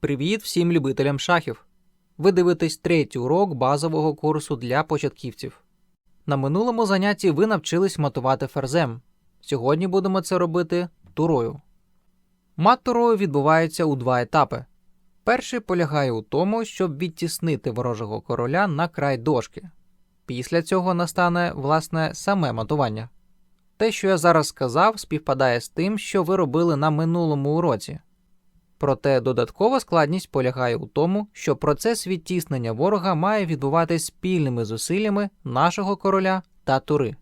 Привіт всім любителям шахів! Ви дивитесь третій урок базового курсу для початківців. На минулому занятті ви навчились матувати ферзем. Сьогодні будемо це робити турою. Мат турою відбувається у два етапи. Перший полягає у тому, щоб відтіснити ворожого короля на край дошки. Після цього настане власне саме матування. Те, що я зараз сказав, співпадає з тим, що ви робили на минулому уроці. Проте додаткова складність полягає у тому, що процес відтіснення ворога має відбуватись спільними зусиллями нашого короля та тури.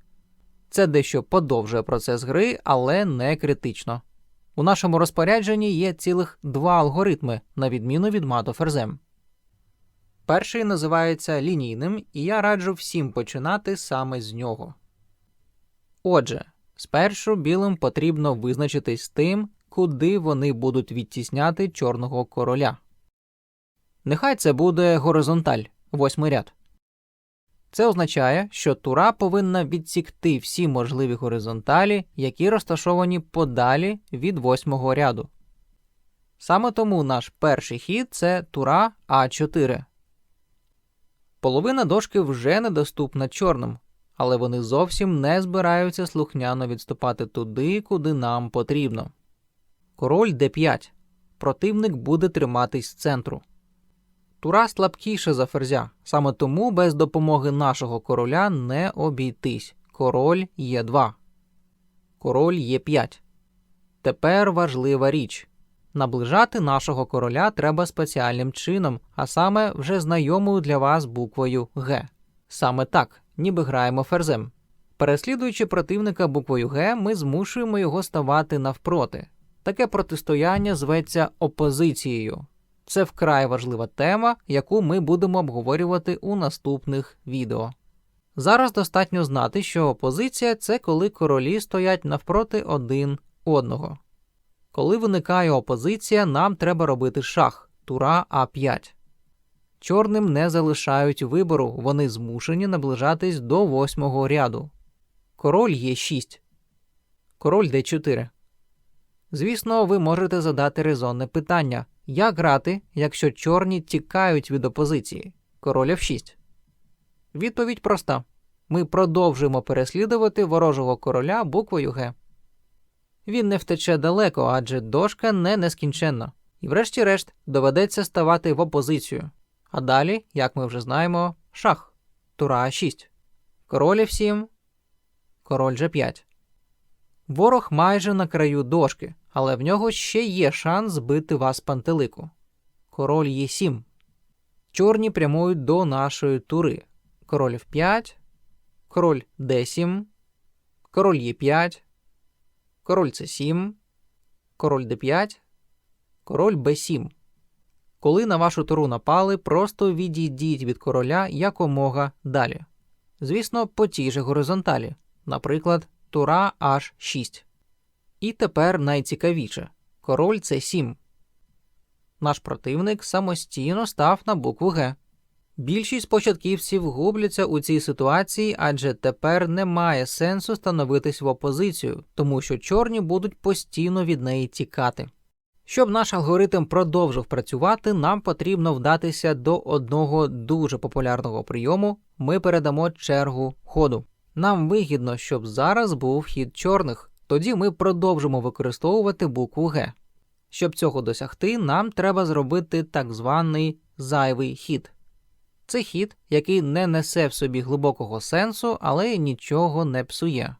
Це дещо подовжує процес гри, але не критично. У нашому розпорядженні є цілих два алгоритми, на відміну від мату ферзем. Перший називається лінійним, і я раджу всім починати саме з нього. Отже, спершу білим потрібно визначитись з тим, куди вони будуть відтісняти чорного короля. Нехай це буде горизонталь, восьмий ряд. Це означає, що тура повинна відсікти всі можливі горизонталі, які розташовані подалі від восьмого ряду. Саме тому наш перший хід це тура А4. Половина дошки вже недоступна чорним, але вони зовсім не збираються слухняно відступати туди, куди нам потрібно. Король d5. Противник буде триматись центру. Тура слабкіша за ферзя, саме тому без допомоги нашого короля не обійтись. Король Е2. Король Е5. Тепер важлива річ. Наближати нашого короля треба спеціальним чином, а саме вже знайомою для вас буквою Г. Саме так, ніби граємо ферзем. Переслідуючи противника буквою Г, ми змушуємо його ставати навпроти. Таке протистояння зветься опозицією. Це вкрай важлива тема, яку ми будемо обговорювати у наступних відео. Зараз достатньо знати, що опозиція це коли королі стоять навпроти один одного. Коли виникає опозиція, нам треба робити шах тура А5. Чорним не залишають вибору, вони змушені наближатись до восьмого ряду. Король Е6. Король Д4. Звісно, ви можете задати резонне питання: як грати, якщо чорні тікають від опозиції? Король F6. Відповідь проста: ми продовжуємо переслідувати ворожого короля буквою Г. Він не втече далеко, адже дошка не нескінченна, і, врешті-решт, доведеться ставати в опозицію. А далі, як ми вже знаємо, шах тура А6. Король F7, король G5. Ворог майже на краю дошки, але в нього ще є шанс збити вас пантелику. Король Е7. Чорні прямують до нашої тури. Король F5, король D7, король Е5, король С7, король Д5, король Б7. Коли на вашу туру напали, просто відійдіть від короля якомога далі. Звісно, по тій же горизонталі, наприклад, тура H6. І тепер найцікавіше король С7. Наш противник самостійно став на букву Г. Більшість початківців губляться у цій ситуації, адже тепер немає сенсу становитись в опозицію, тому що чорні будуть постійно від неї тікати. Щоб наш алгоритм продовжив працювати, нам потрібно вдатися до одного дуже популярного прийому ми передамо чергу ходу. Нам вигідно, щоб зараз був хід чорних, тоді ми продовжимо використовувати букву Г. Щоб цього досягти, нам треба зробити так званий зайвий хід. Це хід, який не несе в собі глибокого сенсу, але нічого не псує.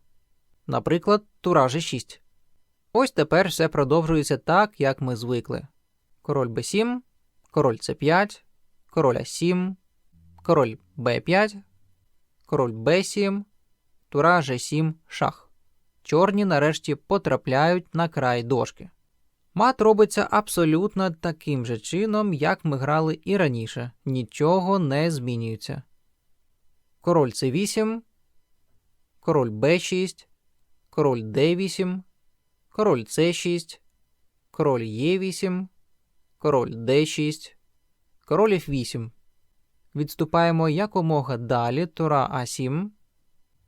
Наприклад, тура G6. Ось тепер все продовжується так, як ми звикли. Король b7, король c5, король a7, король b5, король b7, тура g7, шах. Чорні нарешті потрапляють на край дошки. Мат робиться абсолютно таким же чином, як ми грали і раніше. Нічого не змінюється. Король c8, король b6, король d8, король c6, король e8, король d6, король f8. Відступаємо якомога далі тура а7,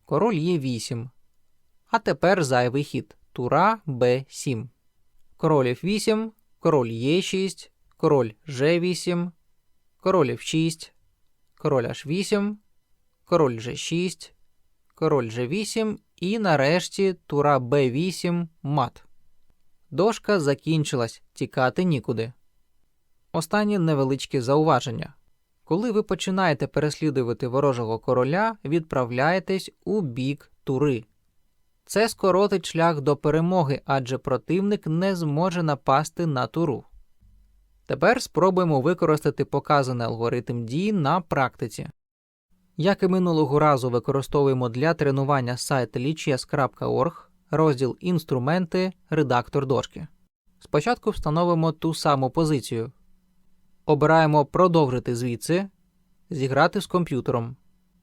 король е8. А тепер зайвий хід тура b7. Король f8, король е6, король G8, король F6, король H8, король G6, король G8 і нарешті тура B8 мат. Дошка закінчилась, тікати нікуди. Останнє невеличке зауваження. Коли ви починаєте переслідувати ворожого короля, відправляєтесь у бік тури. Це скоротить шлях до перемоги, адже противник не зможе напасти на туру. Тепер спробуємо використати показаний алгоритм дій на практиці. Як і минулого разу використовуємо для тренування сайт lichess.org, розділ Інструменти, редактор дошки. Спочатку встановимо ту саму позицію. Обираємо Продовжити звідси, зіграти з комп'ютером.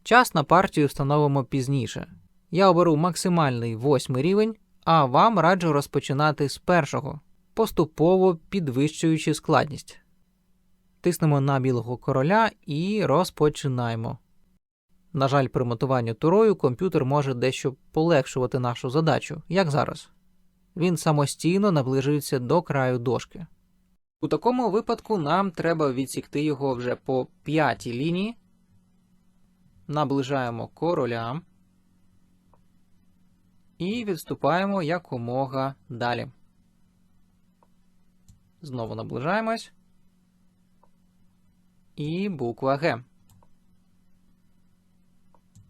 Час на партію встановимо пізніше. Я оберу максимальний восьмий рівень, а вам раджу розпочинати з першого, поступово підвищуючи складність. Тиснемо на білого короля і розпочинаємо. На жаль, при мотуванні турою комп'ютер може дещо полегшувати нашу задачу, як зараз. Він самостійно наближується до краю дошки. У такому випадку нам треба відсікти його вже по п'ятій лінії. Наближаємо короля і відступаємо якомога далі. Знову наближаємось. І буква Г.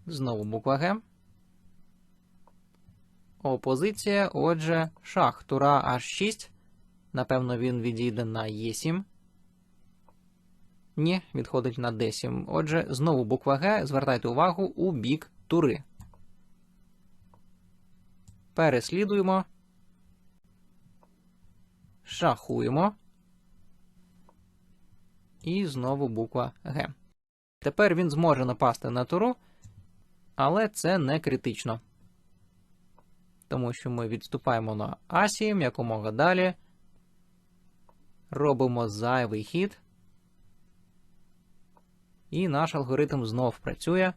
Знову буква Г. Опозиція. Отже, шах тура H6. Напевно, він відійде на Е7. Ні, відходить на D7. Отже, знову буква Г. Звертайте увагу у бік тури. Переслідуємо. Шахуємо. І знову буква Г. Тепер він зможе напасти на туру, але це не критично. Тому що ми відступаємо на А7 якомога далі. Робимо зайвий хід. І наш алгоритм знов працює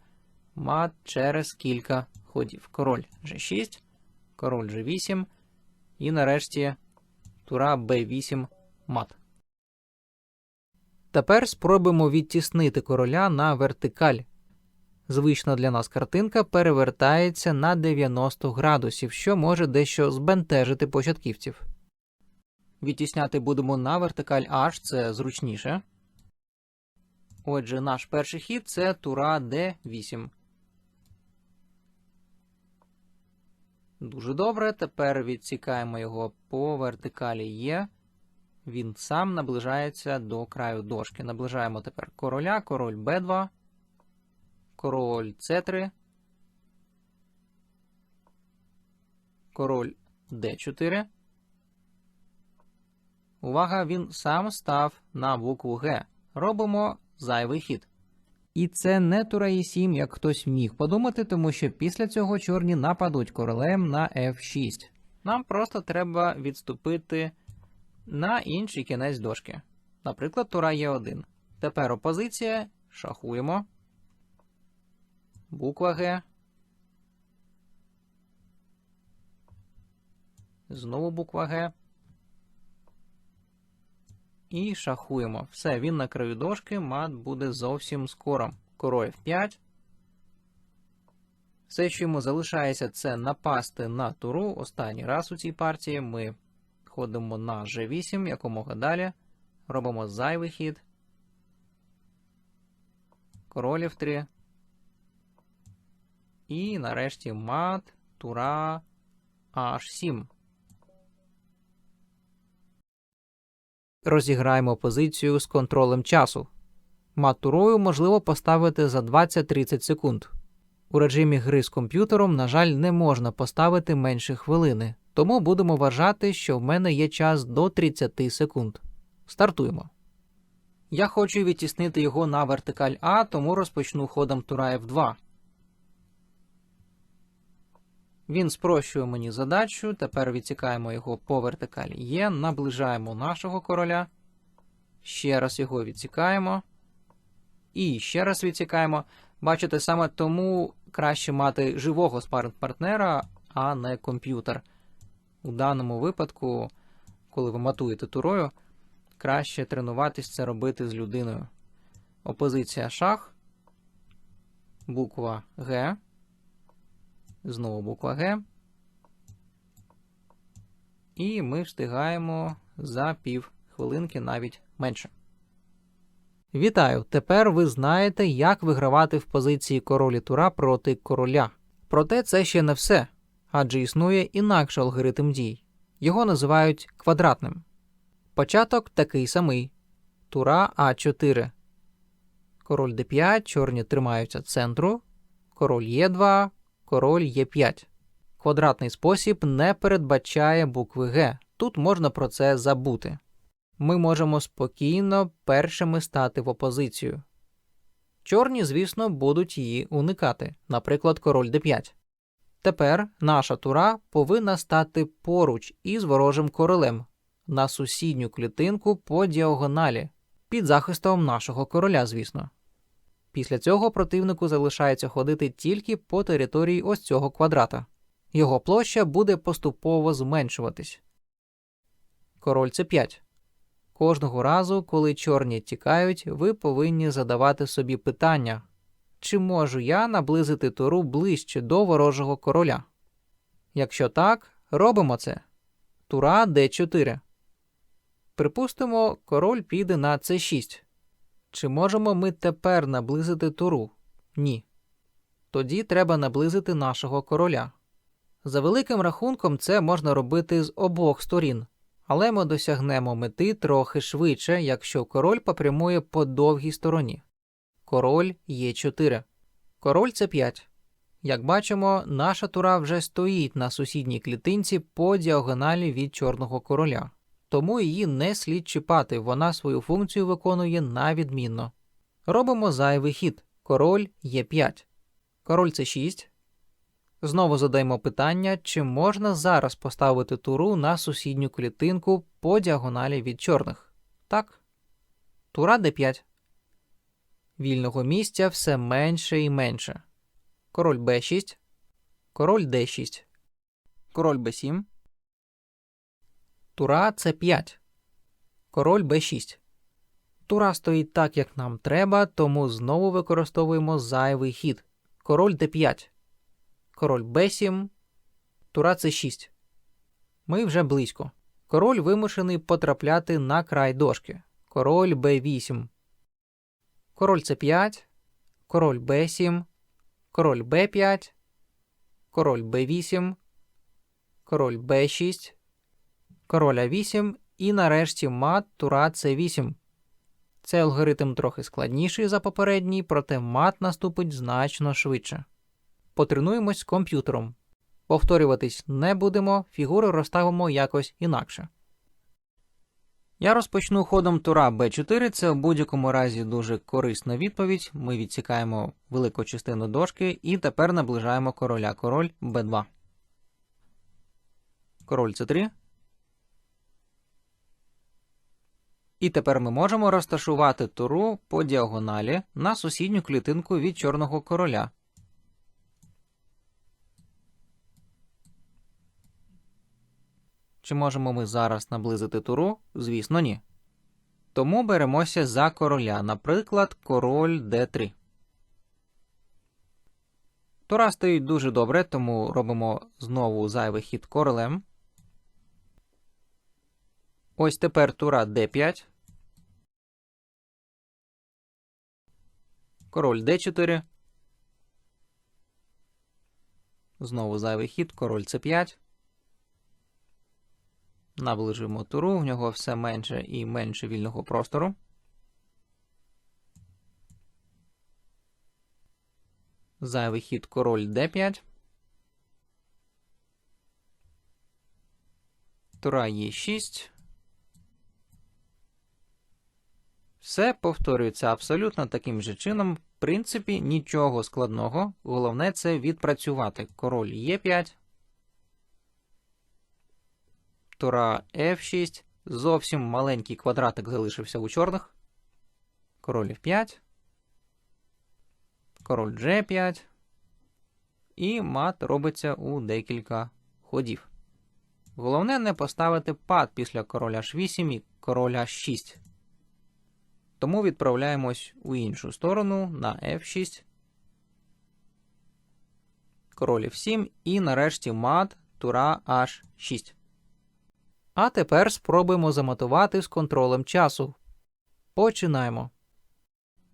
мат через кілька ходів. Король G6, король G8 і нарешті тура B8 мат. Тепер спробуємо відтіснити короля на вертикаль. Звична для нас картинка перевертається на 90 градусів, що може дещо збентежити початківців. Відтісняти будемо на вертикаль H, це зручніше. Отже, наш перший хід це тура D8. Дуже добре. Тепер відсікаємо його по вертикалі Є. Він сам наближається до краю дошки. Наближаємо тепер короля, король Б2, король С3, король Д4. Увага, він сам став на букву Г. Робимо зайвий хід. І це не тура Е7, як хтось міг подумати, тому що після цього чорні нападуть королем на F6. Нам просто треба відступити на інший кінець дошки. Наприклад, тура Е1. Тепер опозиція. Шахуємо. Буква Г. Знову буква Г. І шахуємо. Все, він на краю дошки, мат буде зовсім скоро. Король F5. Все, що йому залишається, це напасти на туру. Останній раз у цій партії ми ходимо на G8 якомога далі. Робимо зайвий хід. Король F3. І нарешті мат, тура H7. Розіграємо позицію з контролем часу. Мат турою можливо поставити за 20-30 секунд. У режимі гри з комп'ютером, на жаль, не можна поставити менше хвилини, тому будемо вважати, що в мене є час до 30 секунд. Стартуємо. Я хочу відтіснити його на вертикаль А, тому розпочну ходом тура F2. Він спрощує мені задачу. Тепер відсікаємо його по вертикалі Є, наближаємо нашого короля. Ще раз його відсікаємо. І ще раз відсікаємо. Бачите, саме тому краще мати живого спаринг-партнера, а не комп'ютер. У даному випадку, коли ви матуєте турою, краще тренуватись це робити з людиною. Опозиція шах. Буква Г. Знову буква Г. І ми встигаємо за пів хвилинки навіть менше. Вітаю! Тепер ви знаєте, як вигравати в позиції королі тура проти короля. Проте це ще не все, адже існує інакший алгоритм дій. Його називають квадратним. Початок такий самий: тура А4. Король d5, чорні тримаються центру, король Е2, король Е5. Квадратний спосіб не передбачає букви Г. Тут можна про це забути. Ми можемо спокійно першими стати в опозицію. Чорні, звісно, будуть її уникати, наприклад, король d5. Тепер наша тура повинна стати поруч із ворожим королем на сусідню клітинку по діагоналі, під захистом нашого короля, звісно. Після цього противнику залишається ходити тільки по території ось цього квадрата. Його площа буде поступово зменшуватись. Король c5. Кожного разу, коли чорні тікають, ви повинні задавати собі питання, чи можу я наблизити туру ближче до ворожого короля? Якщо так, робимо це. Тура d4. Припустимо, король піде на c6. Чи можемо ми тепер наблизити туру? Ні. Тоді треба наблизити нашого короля. За великим рахунком, це можна робити з обох сторін, але ми досягнемо мети трохи швидше, якщо король попрямує по довгій стороні. Король Е4. Король С5. Як бачимо, наша тура вже стоїть на сусідній клітинці по діагоналі від чорного короля, тому її не слід чіпати, вона свою функцію виконує на відмінно. Робимо зайвий хід. Король Е5. Король С6. Знову задаємо питання, чи можна зараз поставити туру на сусідню клітинку по діагоналі від чорних. Так. Тура d5. Вільного місця все менше і менше. Король b6. Король d6. Король b7. Тура c5. Король b6. Тура стоїть так, як нам треба, тому знову використовуємо зайвий хід. Король d5. Король b7. Тура c6. Ми вже близько. Король вимушений потрапляти на край дошки. Король b8. Король c5. Король b7. Король b5. Король b8. Король b6. Король a8 і нарешті мат тура c8. Цей алгоритм трохи складніший за попередній, проте мат наступить значно швидше. Потренуємось з комп'ютером. Повторюватись не будемо, фігури розставимо якось інакше. Я розпочну ходом тура b4. Це в будь-якому разі дуже корисна відповідь. Ми відсікаємо велику частину дошки і тепер наближаємо короля. Король b2. Король c3. І тепер ми можемо розташувати туру по діагоналі на сусідню клітинку від чорного короля. Чи можемо ми зараз наблизити туру? Звісно, ні. Тому беремося за короля, наприклад, король d3. Тура стоїть дуже добре, тому робимо знову зайвий хід королем. Ось тепер тура d5. Король d4. Знову зайвий хід, король c5. Наближимо туру, в нього все менше і менше вільного простору. Зайвий хід король d5. Тура Е6. Все повторюється абсолютно таким же чином. В принципі, нічого складного. Головне це відпрацювати. Король Е5. Тура F6. Зовсім маленький квадратик залишився у чорних. Король F5. Король G5. І мат робиться у декілька ходів. Головне не поставити пад після короля H8 і король H6. Тому відправляємось у іншу сторону на F6. Король F7 і нарешті мат тура H6. А тепер спробуємо замотувати з контролем часу. Починаємо.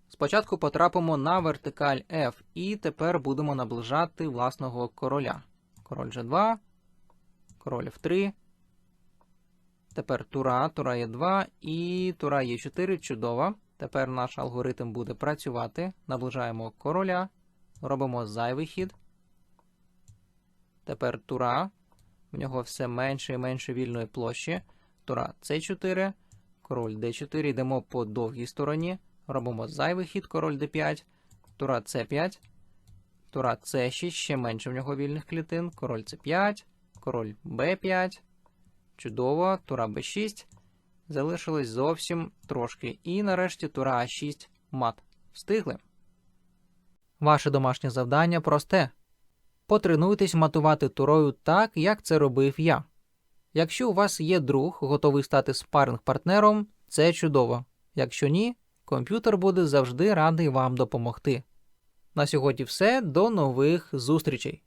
Спочатку потрапимо на вертикаль F і тепер будемо наближати власного короля. Король G2, король F3. Тепер тура, тура Е2 і тура Е4. Чудово. Тепер наш алгоритм буде працювати. Наближаємо короля, робимо зайвий хід. Тепер тура. В нього все менше і менше вільної площі. Тура С4, король Д4. Йдемо по довгій стороні. Робимо зайвий хід, король d5, тура c5, тура c6, ще менше в нього вільних клітин, король c5, король b5. Чудово, тура b6. Залишилось зовсім трошки. І нарешті тура a6 мат. Встигли. Ваше домашнє завдання просте. Потренуйтесь матувати турою так, як це робив я. Якщо у вас є друг, готовий стати спаринг-партнером, це чудово. Якщо ні, комп'ютер буде завжди радий вам допомогти. На сьогодні все. До нових зустрічей!